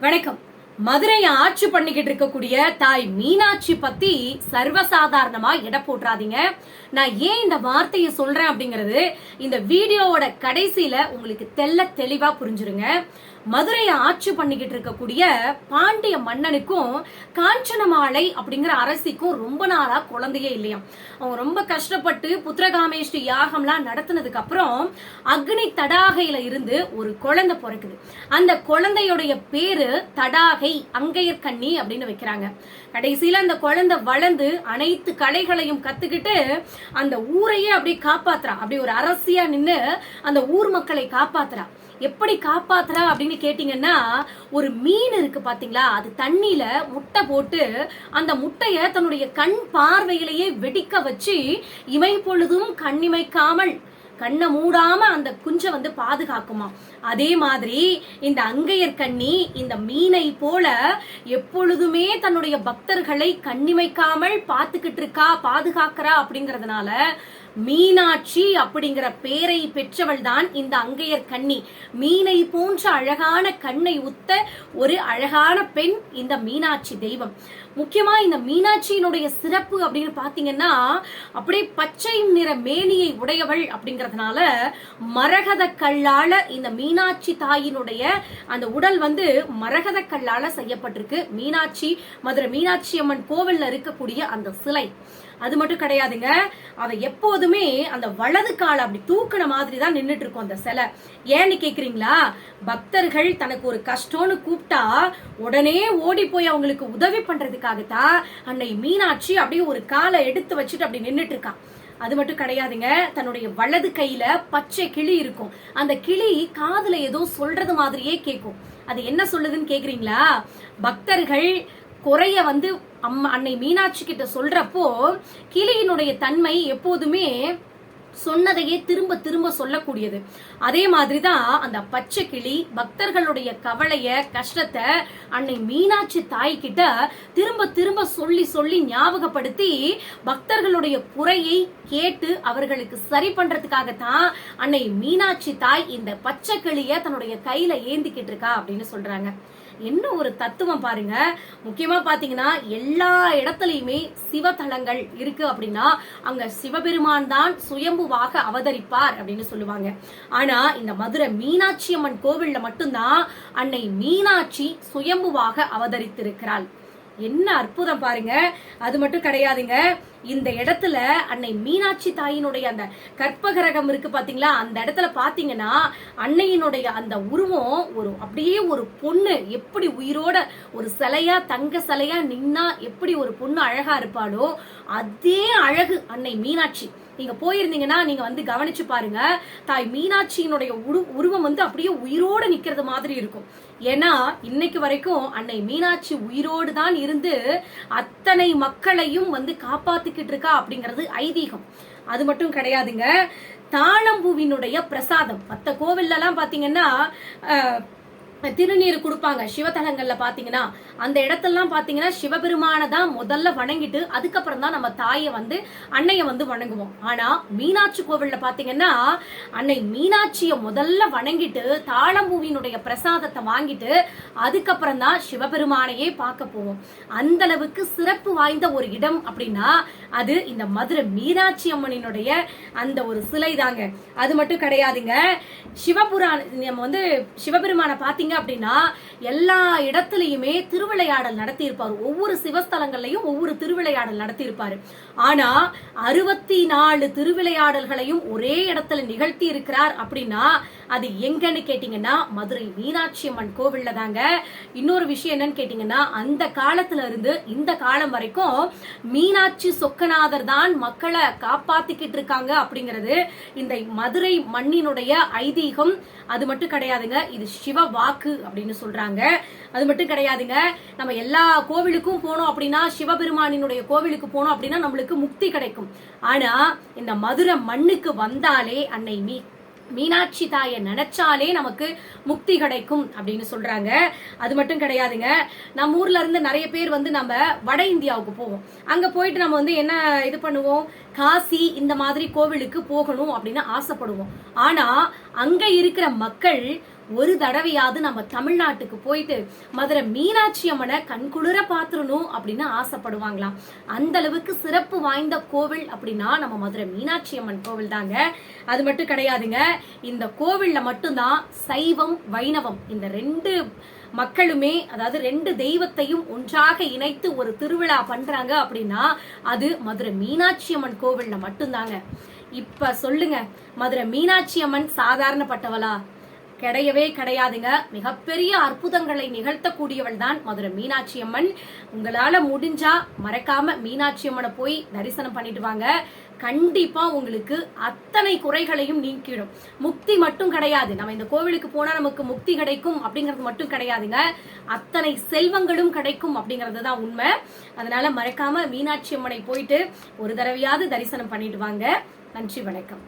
வணக்கம். மதுரையை ஆட்சி பண்ணிக்கிட்டு இருக்கக்கூடிய தாய் மீனாட்சி பத்தி சர்வசாதாரணமா எடை போட்டுறாதீங்க. நான் ஏன் இந்த வார்த்தையை சொல்றேன் அப்படிங்கறது இந்த வீடியோவோட கடைசியில உங்களுக்கு தெல்ல தெளிவா புரிஞ்சிருங்க. மதுரையை ஆட்சி பண்ணிக்கிட்டு இருக்கக்கூடிய பாண்டிய மன்னனுக்கும் காஞ்சனமாலை அப்படிங்கிற அரசிக்கும் ரொம்ப நாளா குழந்தையே இல்லையாம் அவங்க ரொம்ப கஷ்டப்பட்டு புத்திரகாமேஷ்டி யாகம்லாம் நடத்தினதுக்கு அப்புறம் அக்னி தடாகையில இருந்து ஒரு குழந்தை பிறக்குது. அந்த குழந்தையுடைய பேரு தடாகை அங்கையர் கண்ணி அப்படின்னு வைக்கிறாங்க. கடைசியில அந்த குழந்தை வளர்ந்து அனைத்து கலைகளையும் கத்துக்கிட்டு அந்த ஊரையே அப்படியே காப்பாத்துறா. அப்படி ஒரு அரசியா நின்னு அந்த ஊர் மக்களை காப்பாத்துறா. எப்படி காப்பாத்துறா அப்படின்னு கேட்டீங்கன்னா ஒரு மீன் இருக்கு பாத்தீங்களா? அது தண்ணியில முட்டை போட்டு அந்த முட்டைய தன்னுடைய கண் பார்வையிலேயே வெடிக்க வச்சு இமை பொழுதும் கண்ணிமைக்காமல் கண்ணை மூடாம அந்த குஞ்சை வந்து பாதுகாக்குமா? அதே மாதிரி இந்த அங்கையர் கண்ணி இந்த மீனை போல எப்பொழுதுமே தன்னுடைய பக்தர்களை கண்ணிமைக்காமல் பார்த்துக்கிட்டு இருக்கா பாதுகாக்கிறா அப்படிங்கறதுனால மீனாட்சி அப்படிங்கிற பேரை பெற்றவள் தான் இந்த அங்கையர் கண்ணி மீனை போன்ற அழகான கண்ணை உத்த ஒரு அழகான பெண் இந்த மீனாட்சி தெய்வம். முக்கியமா இந்த மீனாட்சியினுடைய சிறப்பு அப்படின்னு பாத்தீங்கன்னா அப்படியே பச்சை நிற மேனியை உடையவள் அப்படிங்கறதுனால மரகத கல்லால இந்த மீனாட்சி தாயினுடைய அந்த உடல் வந்து மரகத கல்லால செய்யப்பட்டிருக்கு. மீனாட்சி மதுரை மீனாட்சி அம்மன் கோவில்ல இருக்கக்கூடிய அந்த சிலை. அது மட்டும் கிடையாதுங்க. அவ எப்போதுமே அந்த வலது காலை அப்படி தூக்கின மாதிரி தான் நின்றுட்டு இருக்கும் அந்த சிலை. ஏன்னு கேக்குறீங்களா? பக்தர்கள் தனக்கு ஒரு கஷ்டம்னு கூப்பிட்டா உடனே ஓடி போய் அவங்களுக்கு உதவி பண்றதுக்காகத்தான் அன்னை மீனாட்சி அப்படியே ஒரு காலை எடுத்து வச்சுட்டு அப்படி நின்றுட்டு இருக்கான் அது மட்டும் கிடையாதுங்க. தன்னுடைய வலது கையில பச்சை கிளி இருக்கும். அந்த கிளி காதுல ஏதோ சொல்றது மாதிரியே கேட்கும் அது என்ன சொல்லுதுன்னு கேக்குறீங்களா? பக்தர்கள் குறைய வந்து அம்மா அன்னை மீனாட்சி கிட்ட சொல்றப்போ கிளியினுடைய தன்மை எப்போதுமே சொன்னதையே திரும்ப திரும்ப சொல்லக்கூடியது. அதே மாதிரிதான் அந்த பச்சை கிளி பக்தர்களுடைய கவலைய கஷ்டத்தை அன்னை மீனாட்சி தாய் கிட்ட திரும்ப திரும்ப சொல்லி சொல்லி ஞாபகப்படுத்தி பக்தர்களுடைய குறையை கேட்டு அவர்களுக்கு சரி பண்றதுக்காகத்தான் அன்னை மீனாட்சி தாய் இந்த பச்சை கிளிய தன்னுடைய கையில ஏந்திக்கிட்டு இருக்கா அப்படின்னு சொல்றாங்க. என்ன ஒரு தத்துவம் பாருங்க. முக்கியமா பாத்தீங்கன்னா எல்லா இடத்துலயுமே சிவத்தலங்கள் இருக்கு அப்படின்னா அங்க சிவபெருமான் தான் சுயம்புவாக அவதரிப்பார் அப்படின்னு சொல்லுவாங்க. ஆனா இந்த மதுரை மீனாட்சி அம்மன் கோவில்ல மட்டும்தான் அன்னை மீனாட்சி சுயம்புவாக அவதரித்திருக்கிறாள். என்ன அற்புதம் பாருங்க. அது மட்டும் கிடையாதுங்க. இந்த இடத்துல அன்னை மீனாட்சி தாயினுடைய அந்த கற்பகிரகம் இருக்கு பாத்தீங்களா? அந்த இடத்துல பாத்தீங்கன்னா அன்னையினுடைய அந்த உருவம் ஒரு அப்படியே ஒரு பொண்ணு எப்படி உயிரோட ஒரு சிலையா தங்க சிலையா நின்னா எப்படி ஒரு பொண்ணு அழகா இருப்பாளோ அதே அழகு அன்னை மீனாட்சி. நீங்க போயிருந்தீங்கன்னா நீங்க வந்து கவனிச்சு பாருங்க. தாய் மீனாட்சியினுடைய உரு உருவம் வந்து அப்படியே உயிரோடு நிக்கிறது மாதிரி இருக்கும். ஏன்னா இன்னைக்கு வரைக்கும் அன்னை மீனாட்சி உயிரோடு தான் இருந்து அத்தனை மக்களையும் வந்து காப்பாத்திக்கிட்டு இருக்கா அப்படிங்கிறது ஐதீகம். அது மட்டும் கிடையாதுங்க. தாழம்பூவினுடைய பிரசாதம். மற்ற கோவில்லாம் பாத்தீங்கன்னா திருநீர் கொடுப்பாங்க. சிவத்தலங்கள்ல பாத்தீங்கன்னா அந்த இடத்தெல்லாம் பாத்தீங்கன்னா சிவபெருமானை தான் முதல்ல வணங்கிட்டு அதுக்கப்புறம் தான் நம்ம தாயை வந்து அன்னைய வந்து வணங்குவோம். ஆனா மீனாட்சி கோவில்ல பாத்தீங்கன்னா அன்னை மீனாட்சிய முதல்ல வணங்கிட்டு தாழம்பூவினுடைய பிரசாதத்தை வாங்கிட்டு அதுக்கப்புறம் தான் சிவபெருமானையே பார்க்க போவோம். அந்த அளவுக்கு சிறப்பு வாய்ந்த ஒரு இடம் அப்படின்னா அது இந்த மதுரை மீனாட்சி அம்மனினுடைய அந்த ஒரு சிலை தாங்க. அது மட்டும் கிடையாதுங்க. சிவபுராண நம்ம வந்து சிவபெருமானை பாத்தீங்க அப்படின்னா எல்லா இடத்துலயுமே திருவிளையாடல் நடத்தியிருப்பார். ஒவ்வொரு சிவஸ்தலங்கள்லையும் ஒவ்வொரு திருவிளையாடல் நடத்தியிருப்பார். ஆனா அறுபத்தி நாலு திருவிளையாடல்களையும் ஒரே இடத்துல நிகழ்த்தி இருக்கிறார் அப்படின்னா அது எங்கன்னு கேட்டீங்கன்னா மதுரை மீனாட்சி அம்மன் கோவில்ல தாங்க. இன்னொரு விஷயம் என்னன்னு கேட்டீங்கன்னா அந்த காலத்துல இருந்து இந்த காலம் வரைக்கும் மீனாட்சி சொக்கநாதர் தான் மக்களை காப்பாத்திக்கிட்டு இருக்காங்க அப்படிங்கிறது இந்த மதுரை மண்ணினுடைய ஐதீகம். அது மட்டும் கிடையாதுங்க இது சிவ வாக்கு அப்படின்னு சொல்றாங்க. அது மட்டும் கிடையாதுங்க. நம்ம எல்லா கோவிலுக்கும் போனோம் அப்படின்னா சிவபெருமானினுடைய கோவிலுக்கு போனோம் அப்படின்னா நம்மளுக்கு முக்தி கிடைக்கும். ஆனா இந்த மதுரை மண்ணுக்கு வந்தாலே அன்னை மீ மீனாட்சி தாயை நினைச்சாலே நமக்கு முக்தி கிடைக்கும் அப்படின்னு சொல்றாங்க. அது மட்டும் கிடையாதுங்க. நம்ம ஊர்ல இருந்து நிறைய பேர் வந்து நம்ம வட இந்தியாவுக்கு போவோம். அங்க போயிட்டு நம்ம வந்து என்ன இது பண்ணுவோம்? காசி இந்த மாதிரி கோவிலுக்கு போகணும் அப்படின்னு ஆசைப்படுவோம். ஆனா அங்க இருக்கிற மக்கள் ஒரு தடவையாவது நம்ம தமிழ்நாட்டுக்கு போயிட்டு மதுரை மீனாட்சி அம்மனை கண்குளிர பாத்துறணும் அப்படின்னு ஆசைப்படுவாங்களாம். அந்த அளவுக்கு சிறப்பு வாய்ந்த கோவில் அப்படின்னா நம்ம மதுரை மீனாட்சி அம்மன் கோவில் தாங்க. அது மட்டும் கிடையாதுங்க இந்த கோவில்ல மட்டும்தான் சைவம் வைணவம் இந்த ரெண்டு மக்களுமே அதாவது ரெண்டு தெய்வத்தையும் ஒன்றாக இணைத்து ஒரு திருவிழா பண்றாங்க அப்படின்னா அது மதுரை மீனாட்சி அம்மன் கோவில்ல மட்டும்தாங்க. இப்ப சொல்லுங்க மதுரை மீனாட்சி அம்மன் சாதாரணப்பட்டவளா? கிடையவே கிடையாதுங்க. மிகப்பெரிய அற்புதங்களை நிகழ்த்தக்கூடியவள் தான் மதுரை மீனாட்சி அம்மன். உங்களால முடிஞ்சா மறக்காம மீனாட்சி அம்மனை போய் தரிசனம் பண்ணிட்டு வாங்க. கண்டிப்பா உங்களுக்கு அத்தனை குறைகளையும் நீக்கிடும். முக்தி மட்டும் கிடையாது. நம்ம இந்த கோவிலுக்கு போனா நமக்கு முக்தி கிடைக்கும் அப்படிங்கிறது மட்டும் கிடையாதுங்க. அத்தனை செல்வங்களும் கிடைக்கும் அப்படிங்கிறது தான் உண்மை. அதனால மறக்காம மீனாட்சி அம்மனை போயிட்டு ஒரு தடவையாவது தரிசனம் பண்ணிட்டு வாங்க. நன்றி வணக்கம்.